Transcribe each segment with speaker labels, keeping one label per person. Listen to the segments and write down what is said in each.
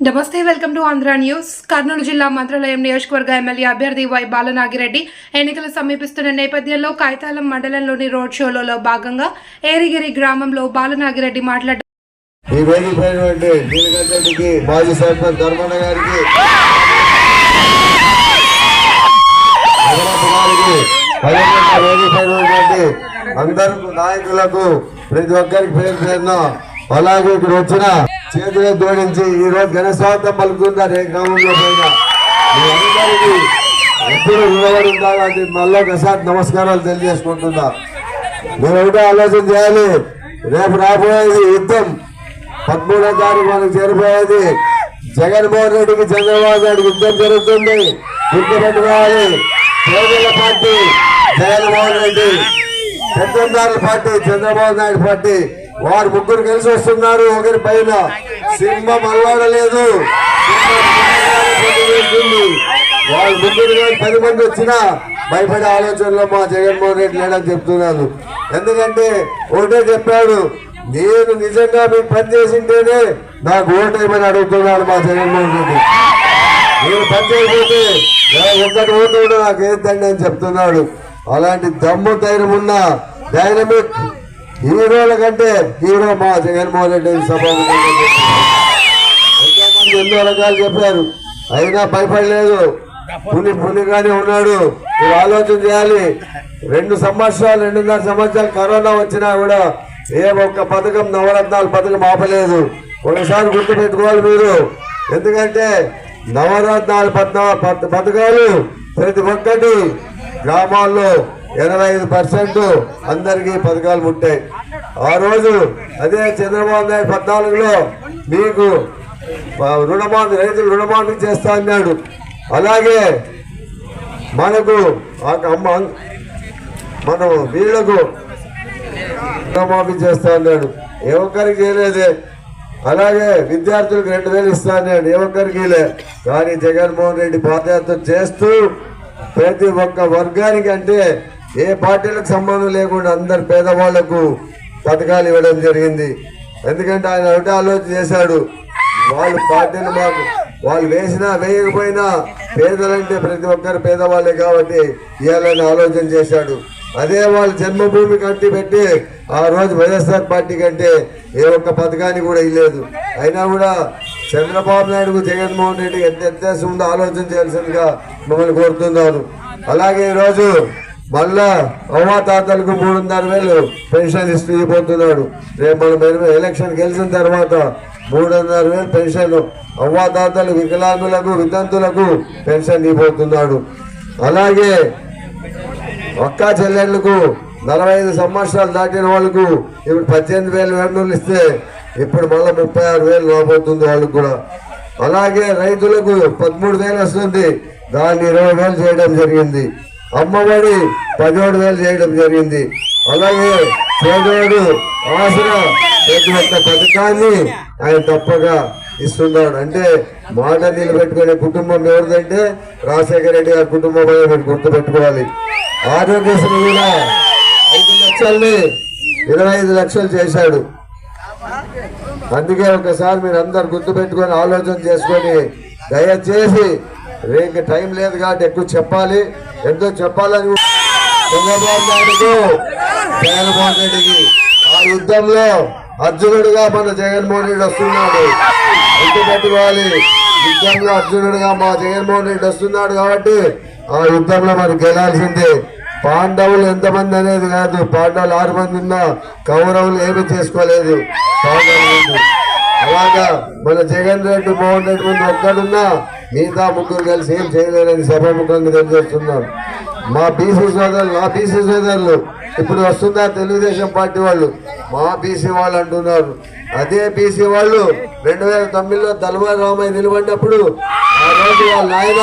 Speaker 1: నమస్తే welcome to Andhra news Kurnool జిల్లా మంత్రాలయం నియోజకవర్గ ఎమ్మెల్యే అభ్యర్థి వై బాలనాగిరెడ్డి ఎన్నికలు సమీపిస్తున్న నేపథ్యంలో కైతాలం మండలంలోని రోడ్ షోలలో భాగంగా ఏరిగిరి గ్రామంలో బాలనాగిరెడ్డి మాట్లాడారు
Speaker 2: అందరు నాయకులకు ప్రతి ఒక్కరికి పేరు పేరున అలాగే ఇక్కడ వచ్చిన చేతులు జోడించి ఈ రోజు ఘనస్వాగతం పలుకుందా ఏ గ్రామంలో పోయినా ఎప్పుడు రుణపడి మళ్ళీ ఒకసారి నమస్కారాలు తెలియజేసుకుంటున్నా. మీరు ఒకటే ఆలోచన చేయాలి. రేపు రాబోయేది యుద్ధం. పదమూడో తారీఖు మనకు చేరిపోయేది. జగన్మోహన్ రెడ్డికి చంద్రబాబు నాయుడు యుద్ధం జరుగుతుంది. గుర్తుపెట్టుకోవాలి. పేదల పార్టీ జగన్మోహన్ రెడ్డి. పెద్దందారుల పార్టీ చంద్రబాబు నాయుడు పార్టీ. వారు ముగ్గురు కలిసి వస్తున్నారు ఒకరి పైన. సింహం అల్లాడలేదు వాళ్ళు ముగ్గురు పది మంది వచ్చినా భయపడే ఆలోచనలో మా జగన్మోహన్ రెడ్డి లేడని చెప్తున్నాను. ఎందుకంటే ఒకటే చెప్పాడు నేను నిజంగా మీకు పనిచేసింటేనే నాకు ఓటేమని అడుగుతున్నాడు మా జగన్మోహన్ రెడ్డి. నేను పనిచేయకపోతే ఒక్కటి ఓటు కూడా నాకు ఏంటండి అని చెప్తున్నాడు. అలాంటి దమ్ము ధైర్యం ఉన్న డైనమిక్ హీరోల కంటే హీరో మా జగన్మోహన్ రెడ్డి మంది ఎన్నో రకాలు చెప్పారు. అయినా భయపడలేదు. పులి పులిగానే ఉన్నాడు. మీరు ఆలోచన చేయాలి. రెండు సంవత్సరాలు రెండున్నర సంవత్సరాలు కరోనా వచ్చినా కూడా ఏ ఒక్క పథకం నవరత్నాల పథకం ఆపలేదు. ఒకసారి గుర్తు పెట్టుకోవాలి మీరు. ఎందుకంటే నవరత్నాల పథకాలు ప్రతి ఒక్కటి గ్రామాల్లో ఎనభై ఐదు పర్సెంట్ అందరికీ పథకాలు ఉంటాయి ఆ రోజు అదే చంద్రబాబు నాయుడు పద్నాలుగులో మీకు రుణమాఫీ రైతులు రుణమాఫీ చేస్తా అన్నాడు. అలాగే మనకు ఆ అమ్మ మనం వీళ్ళకు రుణమాఫీ చేస్తా అన్నాడు. ఏ ఒక్కరికి చేయలేదే. అలాగే విద్యార్థులకు రెండు వేలు ఇస్తా అన్నాడు. ఏ ఒక్కరికి లే కానీ జగన్మోహన్ రెడ్డి పాదయాత్ర చేస్తూ ప్రతి ఒక్క వర్గానికి అంటే ఏ పార్టీలకు సంబంధం లేకుండా అందరు పేదవాళ్ళకు పథకాలు ఇవ్వడం జరిగింది. ఎందుకంటే ఆయన ఒకటే ఆలోచన చేశాడు వాళ్ళు పార్టీలు మాకు వాళ్ళు వేసినా వేయకపోయినా పేదలంటే ప్రతి ఒక్కరు పేదవాళ్ళే కాబట్టి ఇవ్వాలని ఆలోచన చేశాడు. అదే వాళ్ళు జన్మభూమి కట్టి పెట్టి ఆ రోజు వైఎస్ఆర్ పార్టీ కంటే ఏ ఒక్క పథకాన్ని కూడా ఇవ్వలేదు. అయినా కూడా చంద్రబాబు నాయుడుకు జగన్మోహన్ రెడ్డి ఎంత వ్యత్యాసం ఉందో ఆలోచన చేయాల్సిందిగా మిమ్మల్ని కోరుతున్నాను. అలాగే ఈరోజు మళ్ళా అవ్వా తాతలకు మూడున్నర వేలు పెన్షన్ ఇస్తూ ఇవ్వబోతున్నాడు రేపు మనం ఎలక్షన్ గెలిచిన తర్వాత మూడున్నర వేలు పెన్షన్ అవ్వా తాతలు వికలాంగులకు వితంతులకు పెన్షన్ ఇవ్వబోతున్నాడు. అలాగే ఒక్క చెల్లెళ్ళకు నలభై ఐదు సంవత్సరాలు దాటిన వాళ్ళకు ఇప్పుడు పద్దెనిమిది వేలు వెన్నులు ఇస్తే ఇప్పుడు మళ్ళీ ముప్పై ఆరు వేలు రాబోతుంది వాళ్ళకు కూడా. అలాగే రైతులకు పదమూడు వేలు వస్తుంది. దాన్ని ఇరవై వేలు చేయడం జరిగింది. అమ్మఒడి పదిహేడు వేలు చేయడం జరిగింది. అలాగే పేదోడు ఆసరా ప్రతి ఒక్క పథకాన్ని ఆయన తప్పగా ఇస్తున్నాడు. అంటే మాట నిలబెట్టుకునే కుటుంబం ఎవరిదంటే రాజశేఖర రెడ్డి గారి కుటుంబం అని మీరు గుర్తుపెట్టుకోవాలి. ఆరోగ్యశ్రీ కూడా ఐదు లక్షల్ని ఇరవై ఐదు లక్షలు చేశాడు. అందుకే ఒకసారి మీరు అందరు గుర్తుపెట్టుకొని ఆలోచన చేసుకొని దయచేసి రేపు టైం లేదు కాబట్టి ఎక్కువ చెప్పాలి. ఎంతో చెప్పాలని చంద్రబాబు నాయుడుకు జగన్మోహన్ రెడ్డికి ఆ యుద్ధంలో అర్జునుడిగా మన జగన్మోహన్ రెడ్డి వస్తున్నాడు. పెట్టుకోవాలి. యుద్ధంలో అర్జునుడిగా మా జగన్మోహన్ రెడ్డి వస్తున్నాడు కాబట్టి ఆ యుద్ధంలో మనకు గెలాల్సిందే. పాండవులు ఎంతమంది అనేది కాదు పాండవులు ఆరు మంది ఉన్నా కౌరవులు ఏమీ చేసుకోలేదు. పాండవులు అలాగా మన జగన్ రెడ్డి మోహన్ రెడ్డి ముందు ఒక్కడున్నా మిగతా ముగ్గురు కలిసి ఏం చేయలేరని సభాముఖంగా తెలియజేస్తున్నారు. మా బీసీ సోదరులు మా బీసీ సోదరులు ఇప్పుడు వస్తున్నారు తెలుగుదేశం పార్టీ వాళ్ళు? మా బీసీ వాళ్ళు అంటున్నారు. అదే బీసీ వాళ్ళు రెండు వేల తొమ్మిదిలో తలవారి రామయ్య నిలబడినప్పుడు ఆ రోజు వాళ్ళ నాయన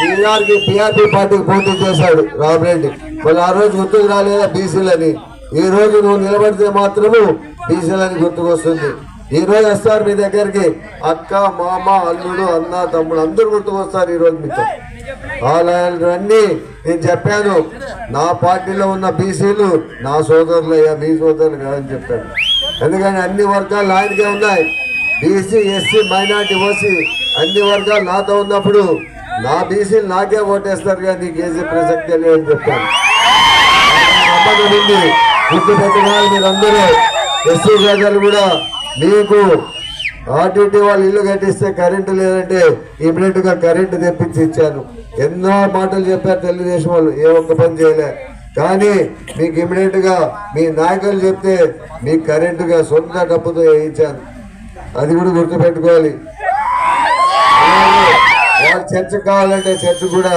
Speaker 2: బీఆర్కి పిఆర్పి పార్టీకి పోటీ చేశాడు రామరెడ్డి. వాళ్ళు ఆ రోజు గుర్తుకు రాలేదా బీసీలని? ఈ రోజు నువ్వు నిలబడితే మాత్రము బీసీలని గుర్తుకొస్తుంది. ఈ రోజు వస్తారు మీ దగ్గరికి. అక్క మామ అల్లుడు అన్న తమ్ముడు అందరూ గుర్తుకొస్తారు ఈరోజు రోజు మీతో అలాంటివన్నీ నేను చెప్పాను నా పార్టీలో ఉన్న బీసీలు నా సోదరులు అయ్యా మీ సోదరులు కాదని చెప్పాను ఎందుకంటే అన్ని వర్గాలు ఆయనకే ఉన్నాయి. బీసీ ఎస్సీ మైనార్టీ ఓసీ అన్ని వర్గాలు నాతో ఉన్నప్పుడు నా బీసీలు నాకే ఓటేస్తారు కానీ నీకు ఏసీ ప్రసక్తే లేదని చెప్పాను. గుర్తు పెట్టుకోవాలి మీరందరూ. ఎస్సీ ప్రజలు కూడా మీకు ఆర్టీటీ వాళ్ళు ఇల్లు కట్టిస్తే కరెంటు లేదంటే ఇమీడియట్గా కరెంటు తెప్పించి ఇచ్చాను ఎన్నో మాటలు చెప్పారు తెలుగుదేశం వాళ్ళు ఏ ఒక్క పని చేయలే. కానీ మీకు ఇమీడియట్గా మీ నాయకులు చెప్తే మీకు కరెంటుగా సొంత డబ్బుతో వేయించాను అది కూడా గుర్తుపెట్టుకోవాలి. వాళ్ళు చర్చ కావాలంటే చర్చ కూడా